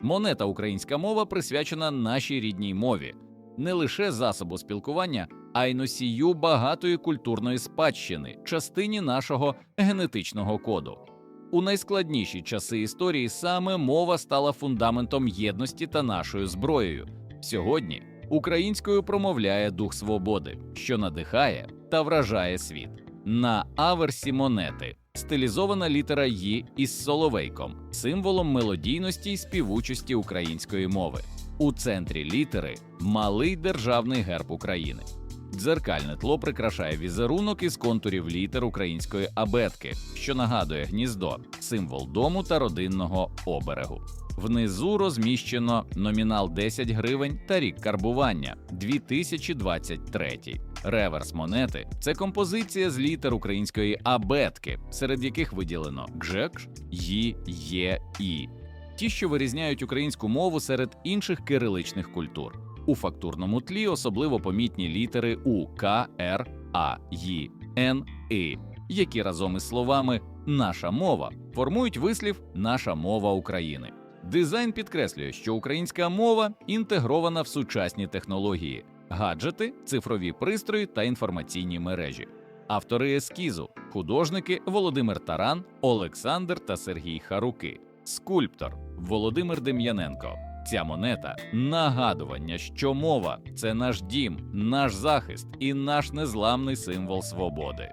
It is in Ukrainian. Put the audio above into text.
Монета українська мова присвячена нашій рідній мові, не лише засобу спілкування, а й носію багатої культурної спадщини, частині нашого генетичного коду. У найскладніші часи історії саме мова стала фундаментом єдності та нашою зброєю. Сьогодні українською промовляє дух свободи, що надихає та вражає світ. На аверсі монети стилізована літера «Ї» із соловейком, символом мелодійності й співучості української мови. У центрі літери малий державний герб України. Дзеркальне тло прикрашає візерунок із контурів літер української абетки, що нагадує гніздо, символ дому та родинного оберегу. Внизу розміщено номінал 10 гривень та рік карбування 2023. Реверс монети це композиція з літер української абетки, серед яких виділено гжекш, ї, є, і. Ті, що вирізняють українську мову серед інших кириличних культур. У фактурному тлі особливо помітні літери У, К, Р, А, Й, Н, І, які разом із словами наша мова формують вислів наша мова України. Дизайн підкреслює, що українська мова інтегрована в сучасні технології, гаджети, цифрові пристрої та інформаційні мережі. Автори ескізу художники Володимир Таран, Олександр та Сергій Харуки, скульптор Володимир Дем'яненко. Ця монета нагадування, що мова це наш дім, наш захист і наш незламний символ свободи.